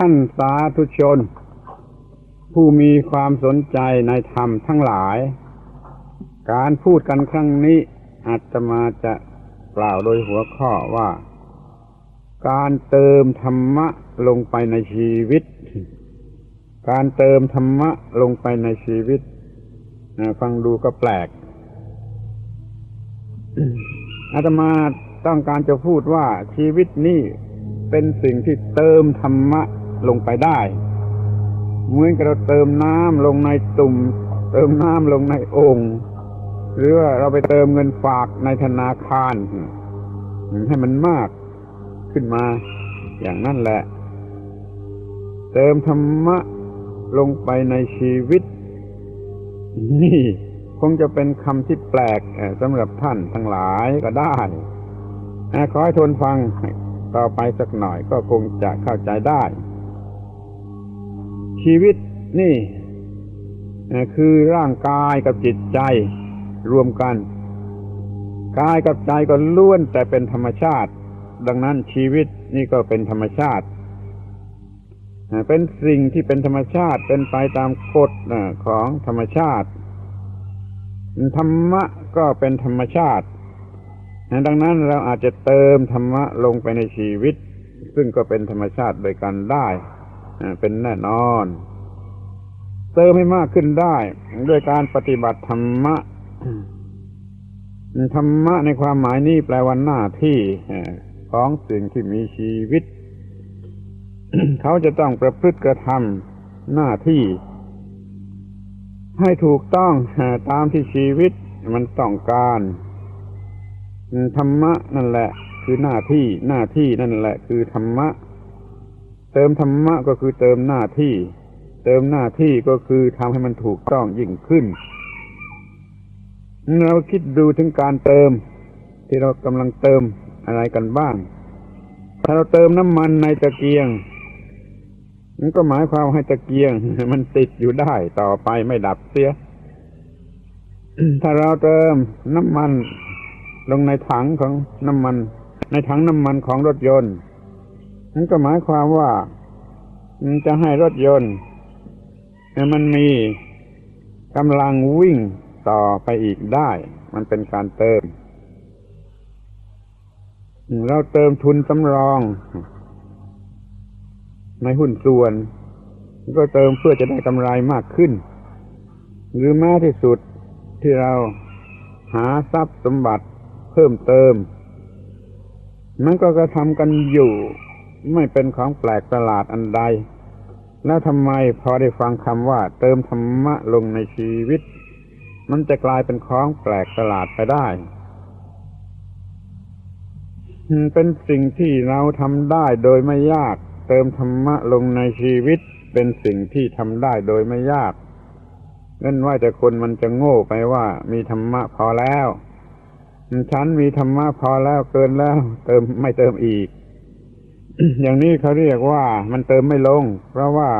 ท่านสาธุชน ผู้มีความสนใจในธรรมทั้งหลาย การพูดกันครั้งนี้อาตมาจะกล่าวโดยหัวข้อว่า การเติมธรรมะลงไปในชีวิต การเติมธรรมะลงไปในชีวิตฟังดูก็แปลกอาตมาต้องการจะพูดว่าชีวิตนี้เป็นสิ่งที่เติมธรรมะ ลงไปได้เหมือนกับเราเติมน้ำลงในตุ่ม เติมน้ำลงในโองค์หรือว่าเราไปเติมเงินฝากในธนาคาร ให้มันมากขึ้นมา อย่างนั้นแหละ เติมธรรมะลงไปในชีวิต นี่คงจะเป็นคำที่แปลกสำหรับท่านทั้งหลายก็ได้ขอให้ทนฟังต่อไปสักหน่อยก็คงจะเข้าใจได้ ชีวิตนี่คือร่างกายกับจิตใจรวมกัน กายกับใจก็ล้วนแต่เป็นธรรมชาติ ดังนั้นชีวิตนี่ก็เป็นธรรมชาติ เป็นสิ่งที่เป็นธรรมชาติเป็นไปตามกฎของธรรมชาติ ธรรมะก็เป็นธรรมชาติ ดังนั้นเราอาจจะเติมธรรมะลงไปในชีวิต ซึ่งก็เป็นธรรมชาติโดยกันได้ เป็นแน่นอน เติมให้มากขึ้นได้ ด้วยการปฏิบัติธรรมะธรรมะในความหมายนี้แปลว่าหน้าที่ของสิ่งที่มีชีวิต เขาจะต้องประพฤติกระทำหน้าที่ ให้ถูกต้องตามที่ชีวิตมันต้องการธรรมะนั่นแหละ คือหน้าที่หน้าที่นั่นแหละ คือธรรมะ เติมธรรมะก็คือเติมหน้าที่ เติมหน้าที่ก็คือทำให้มันถูกต้องยิ่งขึ้น เราคิดดูถึงการเติม ที่เรากำลังเติมอะไรกันบ้าง ถ้าเราเติมน้ำมันในตะเกียงมันก็หมายความให้ตะเกียง มันติดอยู่ได้ต่อไปไม่ดับเสีย ถ้าเราเติมน้ำมันลงในถังของน้ำมัน ในถังน้ำมันของรถยนต์มันก็หมายความว่า จะให้รถยนต์มันมีกำลังวิ่งต่อไปอีกได้ มันเป็นการเติม เราเติมทุนสำรอง ในหุ้นส่วน ก็เติมเพื่อจะได้กำไรมากขึ้น หรือแม้ที่สุดที่เราหาทรัพย์สมบัติเพิ่มเติม มันก็กระทำกันอยู่ ไม่เป็นของแปลกประหลาดอันใด แล้วทำไมพอได้ฟังคำว่า เติมธรรมะลงในชีวิต มันจะกลายเป็นของแปลกประหลาดไปได้ เป็นสิ่งที่เราทำได้โดยไม่ยาก เติมธรรมะลงในชีวิต เป็นสิ่งที่ทำได้โดยไม่ยากนั่นว่าแต่คนมันจะโง่ไปว่า มีธรรมะพอแล้วฉันมีธรรมะพอแล้วเกินแล้ว เติมไม่เติมอีก อย่างนี้เขาเรียกว่ามันเติมไม่ลง เพราะว่า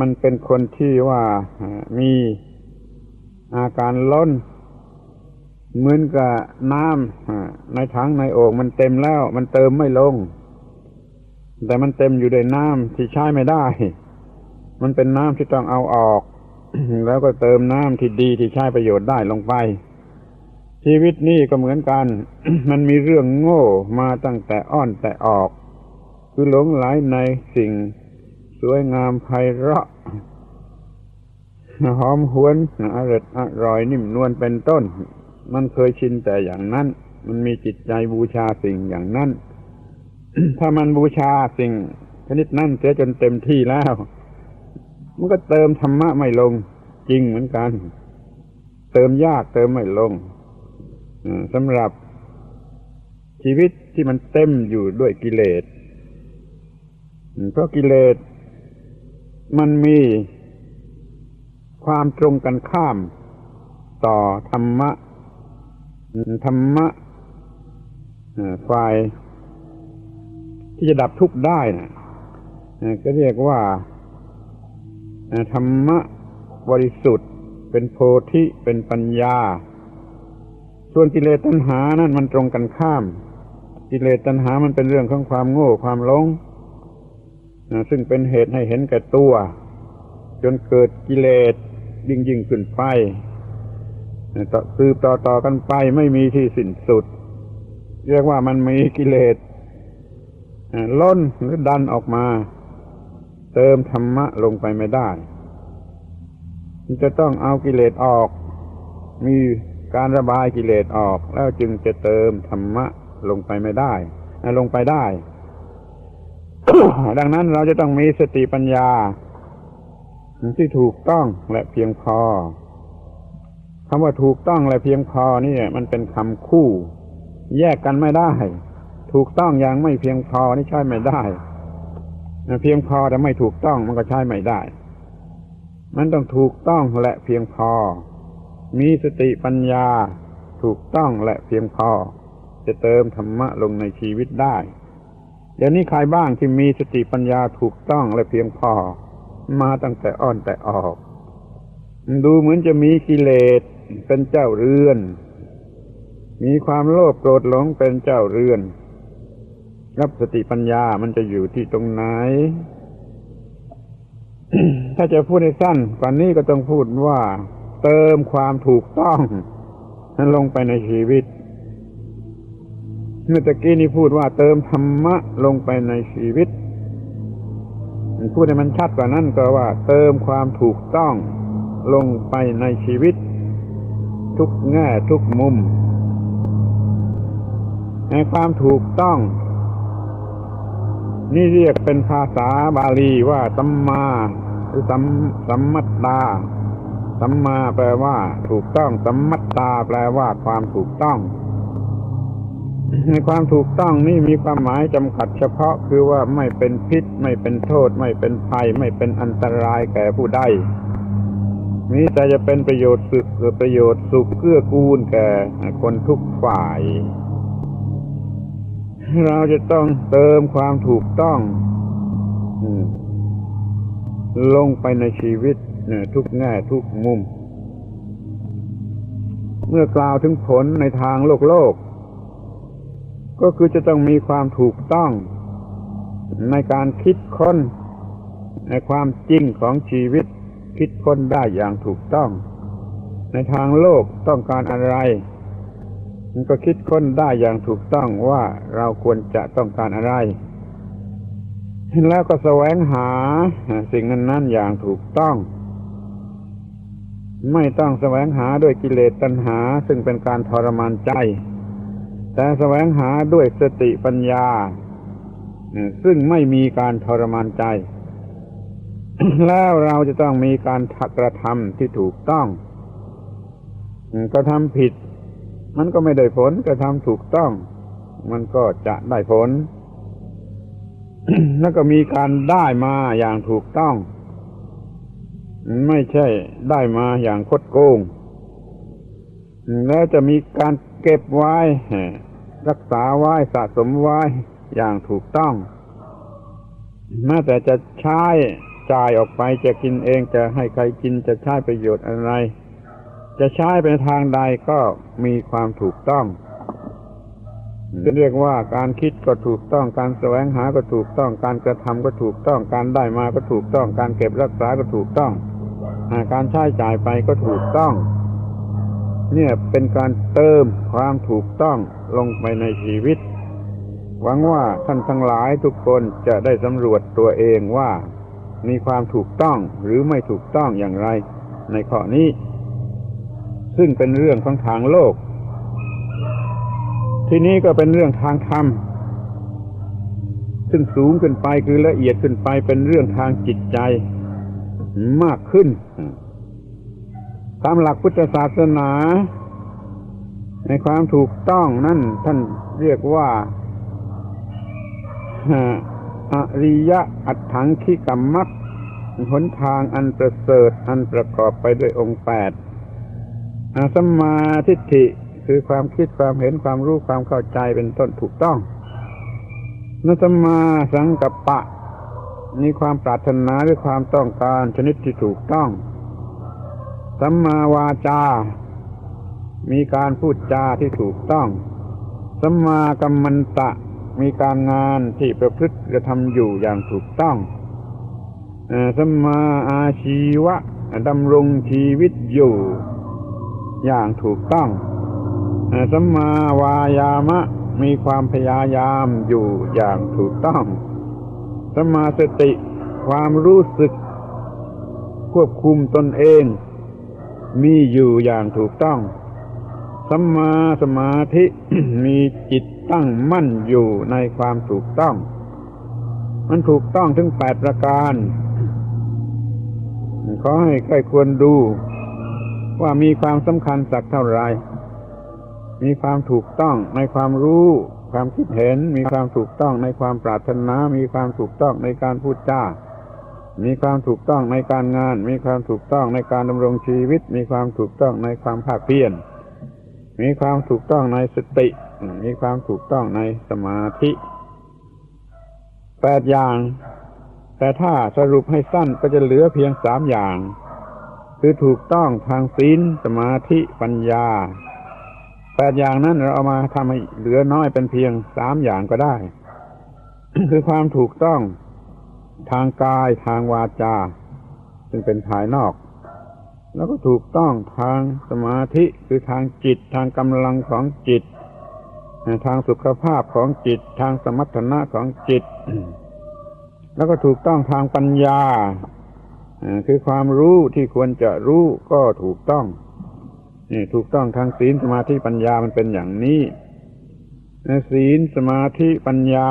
มันเป็นคนที่ว่ามีอาการล้น เหมือนกับน้ำในถังในโอ่งมันเต็มแล้ว มันเติมไม่ลง แต่มันเต็มอยู่ด้วยน้ำที่ใช้ไม่ได้ มันเป็นน้ำที่ต้องเอาออก แล้วก็เติมน้ำที่ดีที่ใช้ประโยชน์ได้ลงไป ชีวิตนี่ก็เหมือนกัน มันมีเรื่องโง่มาตั้งแต่อ้อนแต่ออก คือหลงไหลในสิ่ง สวยงามไพเราะหอมหวนอร่อยอร่อยนิ่มนวลเป็นต้น มันเคยชินแต่อย่างนั้น มันมีจิตใจบูชาสิ่งอย่างนั้น ถ้ามันบูชาสิ่งชนิดนั้นเสียจนเต็มที่แล้ว มันก็เติมธรรมะไม่ลง จริงเหมือนกัน เติมยากเติมไม่ลง สำหรับชีวิตที่มันเต็มอยู่ด้วยกิเลส เพราะกิเลสมันมีความตรงกันข้ามต่อธรรมะ ธรรมะฝ่ายที่จะดับทุกข์ได้นะก็เรียกว่าธรรมะบริสุทธิ์ เป็นโพธิเป็นปัญญา ส่วนกิเลสตัณหานั่นมันตรงกันข้าม กิเลสตัณหามันเป็นเรื่องของความโง่ความหลงนะซึ่งเป็นเหตุให้เห็นแก่ตัว จนเกิดกิเลสยิ่งยิ่งขึ้นไปต่อสืบต่อต่อกันไปไม่มีที่สิ้นสุด เรียกว่ามันมีกิเลสล้นหรือดันออกมา เติมธรรมะลงไปไม่ได้ จะต้องเอากิเลสออก มี การระบายกิเลสออกแล้วจึงจะเติมธรรมะลงไปไม่ได้อ่ลงไปได้ ดังนั้นเราจะต้องมีสติปัญญา ที่ถูกต้องและเพียงพอคำว่าถูกต้องและเพียงพอนี่มันเป็นคำคู่ แยกกันไม่ได้ ถูกต้องอย่างไม่เพียงพอนี่ใช้ไม่ได้เพียงพอแต่ไม่ถูกต้องมันก็ใช้ไม่ได้ มันต้องถูกต้องและเพียงพอ มีสติปัญญาถูกต้องและเพียงพอ จะเติมธรรมะลงในชีวิตได้เดี๋ยวนี้ใครบ้างที่มีสติปัญญาถูกต้องและเพียงพอ มาตั้งแต่อ่อนแต่ออก ดูเหมือนจะมีกิเลสเป็นเจ้าเรือน มีความโลภโกรธหลงเป็นเจ้าเรือนรับสติปัญญามันจะอยู่ที่ตรงไหน ถ้าจะพูดให้สั้นกว่านี้ก็ต้องพูดว่า เติมความถูกต้องนั้นลงไปในชีวิต เมื่อตะกี้นี้พูดว่าเติมธรรมะลงไปในชีวิต พูดให้มันชัดกว่านั้นก็ว่า เติมความถูกต้องลงไปในชีวิต ทุกแง่ทุกมุม ในความถูกต้อง นี่เรียกเป็นภาษาบาลีว่าสัมมาหรือสัมสัมมัตตา สัมมาแปลว่า ถูกต้อง สัมมัตตาแปลว่า ความถูกต้อง ในความถูกต้องนี่มีความหมายจำกัดเฉพาะคือว่าไม่เป็นพิษ ไม่เป็นโทษ ไม่เป็นภัย ไม่เป็นอันตรายแก่ผู้ใดมีแต่จะเป็นประโยชน์สุขประโยชน์สุขเกื้อกูลแก่คนทุกฝ่าย เราจะต้องเติมความถูกต้องลงไปในชีวิต ทุกแง่ทุกมุม เมื่อกล่าวถึงผลในทางโลกโลก ก็คือจะต้องมีความถูกต้องในการคิดค้น ในความจริงของชีวิต คิดค้นได้อย่างถูกต้อง ในทางโลกต้องการอะไร มันก็คิดค้นได้อย่างถูกต้องว่าเราควรจะต้องการอะไรแล้วก็แสวงหาสิ่งนั้นๆอย่างถูกต้อง ไม่ต้องแสวงหาด้วยกิเลสตัณหา ซึ่งเป็นการทรมานใจ แต่แสวงหาด้วยสติปัญญา ซึ่งไม่มีการทรมานใจ แล้วเราจะต้องมีการกระทำที่ถูกต้องกระทำผิด มันก็ไม่ได้ผลกระทำถูกต้อง มันก็จะได้ผล แล้วก็มีการได้มาอย่างถูกต้อง ไม่ใช่ได้มาอย่างคดโกง แล้วจะมีการเก็บไว้ รักษาไว้สะสมไว้อย่างถูกต้องแม้แต่จะใช้จ่ายออกไปจะกินเองจะให้ใครกินจะใช้ประโยชน์อะไร จะใช้ไปทางใดก็มีความถูกต้องเรียกว่าการคิดก็ถูกต้องการแสวงหาก็ถูกต้องการกระทำก็ถูกต้องการได้มาก็ถูกต้องการเก็บรักษาก็ถูกต้อง การใช้จ่ายไปก็ถูกต้อง เนี่ยเป็นการเติมความถูกต้องลงไปในชีวิต หวังว่าท่านทั้งหลายทุกคนจะได้สำรวจตัวเองว่า มีความถูกต้องหรือไม่ถูกต้องอย่างไร ในข้อนี้ ซึ่งเป็นเรื่องของทางโลก ที่นี้ก็เป็นเรื่องทางธรรมซึ่งสูงขึ้นไปคือละเอียดขึ้นไปเป็นเรื่องทางจิตใจ มากขึ้นตามหลักพุทธศาสนา ในความถูกต้องนั่นท่านเรียกว่าอริยะอัตถังคิกรรมักหนทางอันประเสริฐอันประกอบไปด้วยองค์แปดสัมมาทิฏฐิคือความคิดความเห็นความรู้ความเข้าใจเป็นต้นถูกต้องนัสมาสังกัปปะ มีความปรารถนาหรือความต้องการชนิดที่ถูกต้อง สัมมาวาจา มีการพูดจาที่ถูกต้อง สัมมากัมมันตะ มีการงานที่ประพฤติกระทำอยู่อย่างถูกต้องสัมมาอาชีวะดำรงชีวิตอยู่อย่างถูกต้องสัมมาวายามะมีความพยายามอยู่อย่างถูกต้อง สมาสติความรู้สึก ควบคุมตนเอง มีอยู่อย่างถูกต้องสัมมาสมาธิมีจิตตั้งมั่นอยู่ในความถูกต้อง มันถูกต้องถึงแปดประการขอให้ใครควรดูว่ามีความสำคัญสักเท่าไหรมีความถูกต้องในความรู้ ความคิดเห็นมีความถูกต้องในความปรารถนา มีความถูกต้องในการพูดจา มีความถูกต้องในการงาน มีความถูกต้องในการดำรงชีวิต มีความถูกต้องในความภาคเพียร มีความถูกต้องในสติ มีความถูกต้องในสมาธิแปดอย่าง แต่ถ้าสรุปให้สั้นก็จะเหลือเพียงสามอย่าง คือถูกต้องทางศีลสมาธิปัญญา แปดอย่างนั้นเราเอามาทำให้เหลือน้อยเป็นเพียงสามอย่างก็ได้ คือความถูกต้องทางกายทางวาจา ซึ่งเป็นภายนอก แล้วก็ถูกต้องทางสมาธิคือทางจิต ทางกำลังของจิต ทางสุขภาพของจิต ทางสมรรถนะของจิต แล้วก็ถูกต้องทางปัญญาอ่าคือความรู้ที่ควรจะรู้ก็ถูกต้อง นี่ถูกต้องทางศีลสมาธิปัญญามันเป็นอย่างนี้ศีลสมาธิปัญญา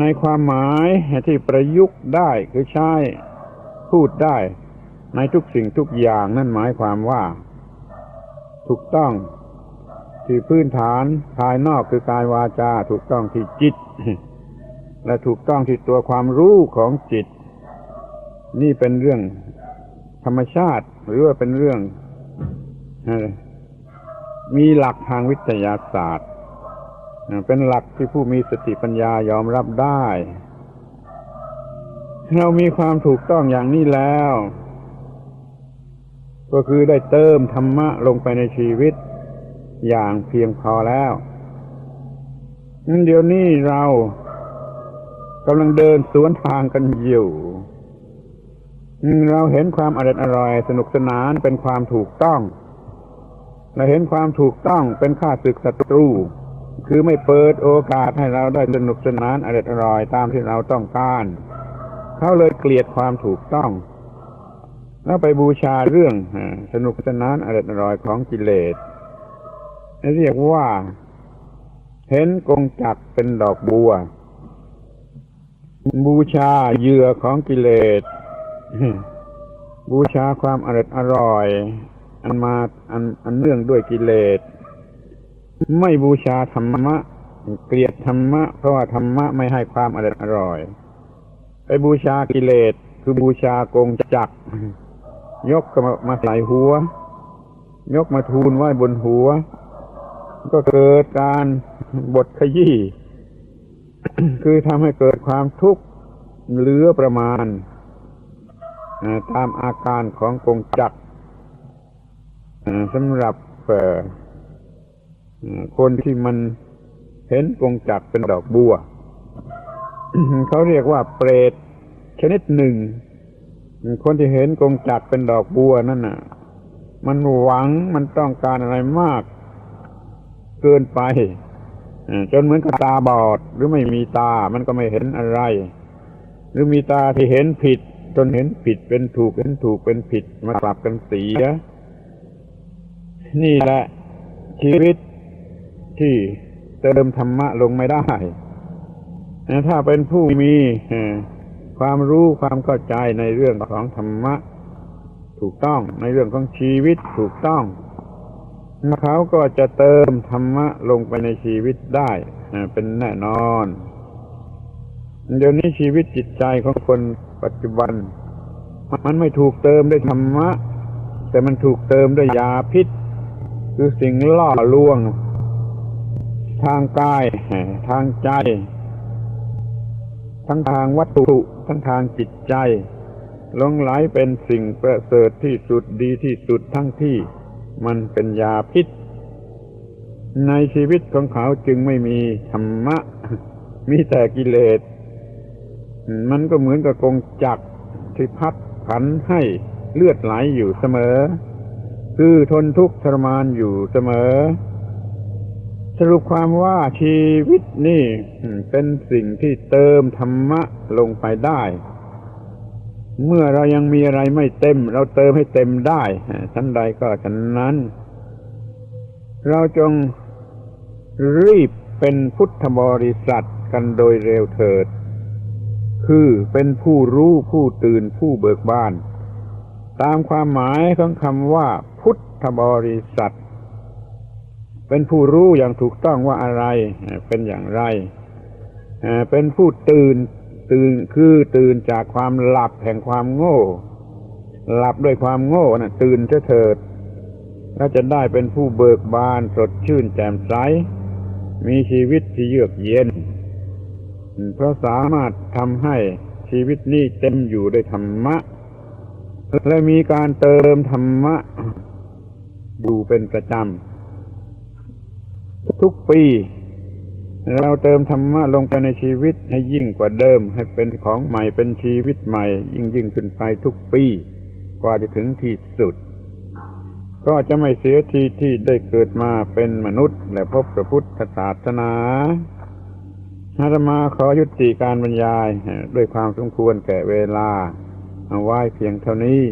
ในความหมายที่ประยุกต์ได้คือใช้พูดได้ ในทุกสิ่งทุกอย่างนั่นหมายความว่า ถูกต้องที่พื้นฐานภายนอกคือกายวาจา ถูกต้องที่จิต และถูกต้องที่ตัวความรู้ของจิต นี่เป็นเรื่องธรรมชาติ หรือว่าเป็นเรื่องมีหลักทางวิทยาศาสตร์ เป็นหลักที่ผู้มีสติปัญญายอมรับได้ เรามีความถูกต้องอย่างนี้แล้ว ก็คือได้เติมธรรมะลงไปในชีวิตอย่างเพียงพอแล้วงั้นเดี๋ยวนี้เรากำลังเดินสวนทางกันอยู่ เราเห็นความอร่อยอร่อย สนุกสนานเป็นความถูกต้องเราเห็นความถูกต้องเป็นค่าศึกศัตรู คือไม่เปิดโอกาสให้เราได้สนุกสนานอร่อยอร่อยตามที่เราต้องการ เขาเลยเกลียดความถูกต้อง แล้วไปบูชาเรื่องสนุกสนานอร่อยอร่อยของกิเลสเรียกว่า เห็นกงจักเป็นดอกบัว บูชาเหยื่อของกิเลส บูชาความอร่อยอร่อย อันมาอันอันเนื่องด้วยกิเลส ไม่บูชาธรรมะ เกลียดธรรมะ เพราะว่าธรรมะไม่ให้ความอร่อยอร่อยไปบูชากิเลสคือบูชากงจัก ยกมามาใส่หัว ยกมาทูลไหว้บนหัว ก็เกิดการบทขยี้ คือทำให้เกิดความทุกข์เหลือประมาณ ตามอาการของกงจักรสำหรับคนที่มันเห็นกงจักรเป็นดอกบัว เขาเรียกว่าเปรตชนิดหนึ่ง คนที่เห็นกงจักรเป็นดอกบัวนั่นน่ะ มันหวังมันต้องการอะไรมาก เกินไปจนเหมือนกับตาบอดหรือไม่มีตา มันก็ไม่เห็นอะไร หรือมีตาที่เห็นผิด จนเห็นผิดเป็นถูกเห็นถูกเป็นผิดมากลับกันเสีย นี่แหละ ชีวิตที่เติมธรรมะลงไม่ได้ถ้าเป็นผู้มีความรู้ความเข้าใจในเรื่องของธรรมะ ถูกต้องในเรื่องของชีวิตถูกต้องเขาก็จะเติมธรรมะลงไปในชีวิตได้เป็นแน่นอน เดี๋ยวนี้ชีวิตจิตใจของคนปัจจุบัน มันไม่ถูกเติมด้วยธรรมะ แต่มันถูกเติมด้วยยาพิษ คือสิ่งล่อลวง ทางกาย ทางใจ ทั้งทางวัตถุ ทั้งทางจิตใจลงไหลเป็นสิ่งประเสริฐที่สุดดีที่สุดทั้งที่มันเป็นยาพิษ ในชีวิตของเขาจึงไม่มีธรรมะ มีแต่กิเลส มันก็เหมือนกับกงจักรที่พัดผันให้เลือดไหลอยู่เสมอ คือทนทุกข์ทรมานอยู่เสมอ สรุปความว่าชีวิตนี่เป็นสิ่งที่เติมธรรมะลงไปได้เมื่อเรายังมีอะไรไม่เต็ม เราเติมให้เต็มได้ชั้นใดก็ชั้นนั้น เราจงรีบเป็นพุทธบริษัทกันโดยเร็วเถิด คือเป็นผู้รู้ผู้ตื่นผู้เบิกบาน ตามความหมายของคำว่า พุทธบริษัท เป็นผู้รู้อย่างถูกต้องว่าอะไร เป็นอย่างไร เป็นผู้ตื่นตื่นคือตื่นจากความหลับแห่งความโง่ หลับด้วยความโง่นะตื่นเถอะเถิดและจะได้เป็นผู้เบิกบานสดชื่นแจ่มใส มีชีวิตที่เยือกเย็น เพราะสามารถทำให้ชีวิตนี้เต็มอยู่ด้วยธรรมะ และมีการเติมธรรมะ อยู่เป็นประจำ ทุกปี เราเติมธรรมะลงไปในชีวิตให้ยิ่งกว่าเดิม ให้เป็นของใหม่เป็นชีวิตใหม่ ยิ่งยิ่งขึ้นไปทุกปี กว่าจะถึงที่สุด ก็จะไม่เสียทีที่ได้เกิดมาเป็นมนุษย์ และพบพระพุทธศาสนา อาตมาขอยุติการบรรยายด้วยความสมควรแก่เวลา เอาไว้เพียงเท่านี้